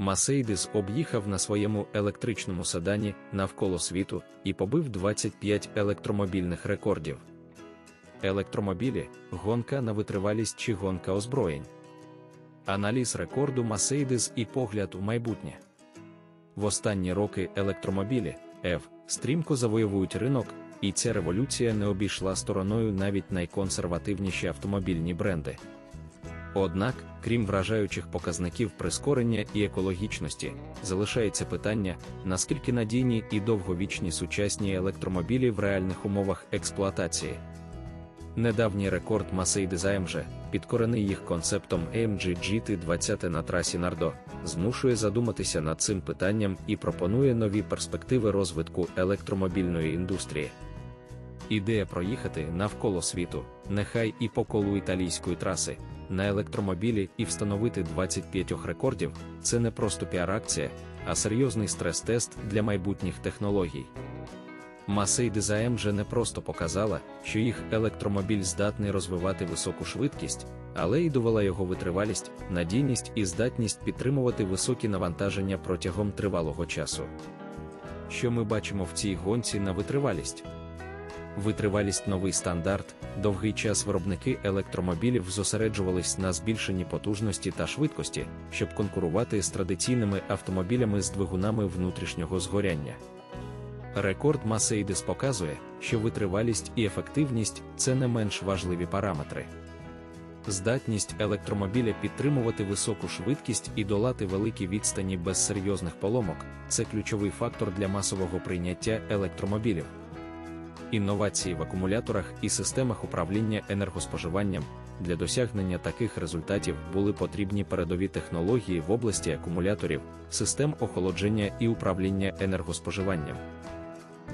Масейдис об'їхав на своєму електричному седані навколо світу і побив 25 електромобільних рекордів. Електромобілі гонка на витривалість чи гонка озброєнь. Аналіз рекорду Масейдис і погляд у майбутнє. В останні роки електромобілі F стрімко завоюють ринок, і ця революція не обійшла стороною навіть найконсервативніші автомобільні бренди. Однак, крім вражаючих показників прискорення і екологічності, залишається питання, наскільки надійні і довговічні сучасні електромобілі в реальних умовах експлуатації. Недавній рекорд Mercedes AMG, підкорений їх концептом AMG GT20 на трасі Нардо, змушує задуматися над цим питанням і пропонує нові перспективи розвитку електромобільної індустрії. Ідея проїхати навколо світу, нехай і по колу італійської траси, на електромобілі і встановити 25 рекордів це не просто піар-акція, а серйозний стрес-тест для майбутніх технологій. Mercedes AMG не просто показала, що їх електромобіль здатний розвивати високу швидкість, але й довела його витривалість, надійність і здатність підтримувати високі навантаження протягом тривалого часу. Що ми бачимо в цій гонці на витривалість? Витривалість новий стандарт, довгий час виробники електромобілів зосереджувались на збільшенні потужності та швидкості, щоб конкурувати з традиційними автомобілями з двигунами внутрішнього згоряння. Рекорд Mercedes показує, що витривалість і ефективність це не менш важливі параметри. Здатність електромобіля підтримувати високу швидкість і долати великі відстані без серйозних поломок це ключовий фактор для масового прийняття електромобілів. Інновації в акумуляторах і системах управління енергоспоживанням для досягнення таких результатів були потрібні передові технології в області акумуляторів, систем охолодження і управління енергоспоживанням.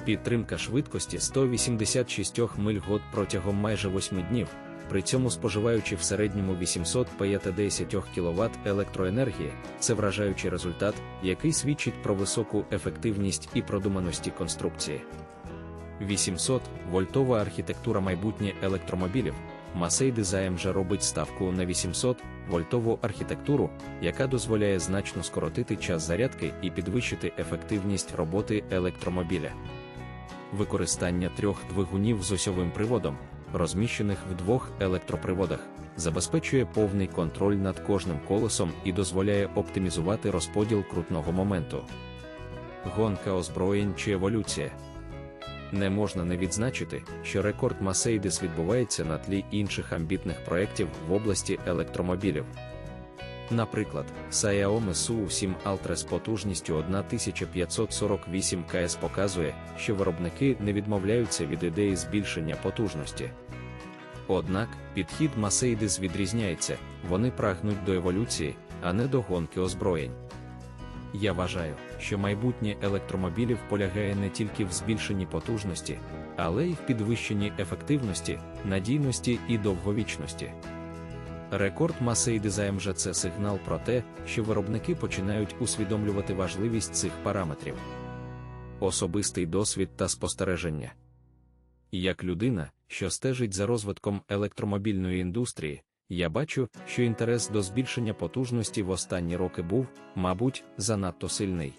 Підтримка швидкості 186 миль год протягом майже 8 днів, при цьому споживаючи в середньому 850 кВт електроенергії, це вражаючий результат, який свідчить про високу ефективність і продуманості конструкції. 800 вольтова архітектура майбутнє електромобілів. Mercedes AMG робить ставку на 800 вольтову архітектуру, яка дозволяє значно скоротити час зарядки і підвищити ефективність роботи електромобіля. Використання трьох двигунів з осьовим приводом, розміщених в двох електроприводах, забезпечує повний контроль над кожним колесом і дозволяє оптимізувати розподіл крутного моменту. Гонка озброєнь чи еволюція. Не можна не відзначити, що рекорд Mercedes відбувається на тлі інших амбітних проєктів в області електромобілів. Наприклад, Xiaomi SU7 Ultra з потужністю 1548 КС показує, що виробники не відмовляються від ідеї збільшення потужності. Однак, підхід Mercedes відрізняється, вони прагнуть до еволюції, а не до гонки озброєнь. Я вважаю, що майбутнє електромобілів полягає не тільки в збільшенні потужності, але й в підвищенні ефективності, надійності і довговічності. Рекорд Mercedes AMG – це сигнал про те, що виробники починають усвідомлювати важливість цих параметрів. Особистий досвід та спостереження. Як людина, що стежить за розвитком електромобільної індустрії, я бачу, що інтерес до збільшення потужності в останні роки був, мабуть, занадто сильний.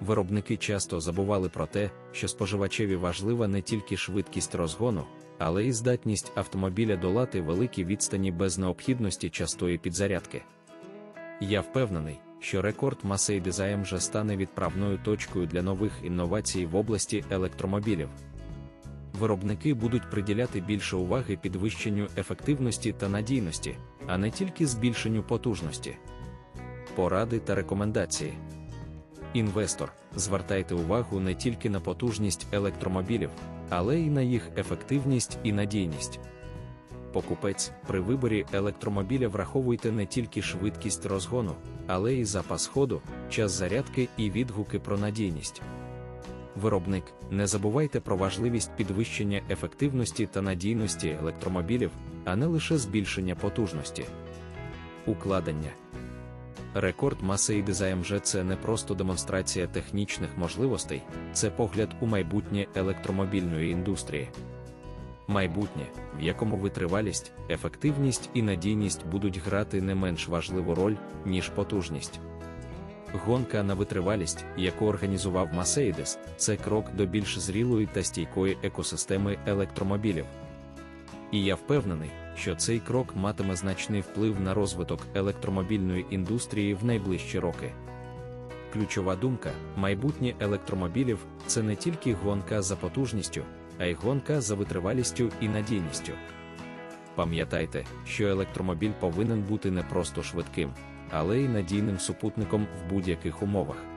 Виробники часто забували про те, що споживачеві важлива не тільки швидкість розгону, але й здатність автомобіля долати великі відстані без необхідності частої підзарядки. Я впевнений, що рекорд Mercedes AMG стане відправною точкою для нових інновацій в області електромобілів виробники будуть приділяти більше уваги підвищенню ефективності та надійності, а не тільки збільшенню потужності. Поради та рекомендації. Інвестор, звертайте увагу не тільки на потужність електромобілів, але й на їх ефективність і надійність. Покупець при виборі електромобіля враховуйте не тільки швидкість розгону, але й запас ходу, час зарядки і відгуки про надійність виробник, не забувайте про важливість підвищення ефективності та надійності електромобілів, а не лише збільшення потужності. Укладення Рекорд Mercedes AMG – це не просто демонстрація технічних можливостей, це погляд у майбутнє електромобільної індустрії. Майбутнє, в якому витривалість, ефективність і надійність будуть грати не менш важливу роль, ніж потужність. Гонка на витривалість, яку організував Mercedes, це крок до більш зрілої та стійкої екосистеми електромобілів. І я впевнений, що цей крок матиме значний вплив на розвиток електромобільної індустрії в найближчі роки. Ключова думка майбутнє електромобілів це не тільки гонка за потужністю, а й гонка за витривалістю і надійністю. Пам'ятайте, що електромобіль повинен бути не просто швидким, але й надійним супутником в будь-яких умовах.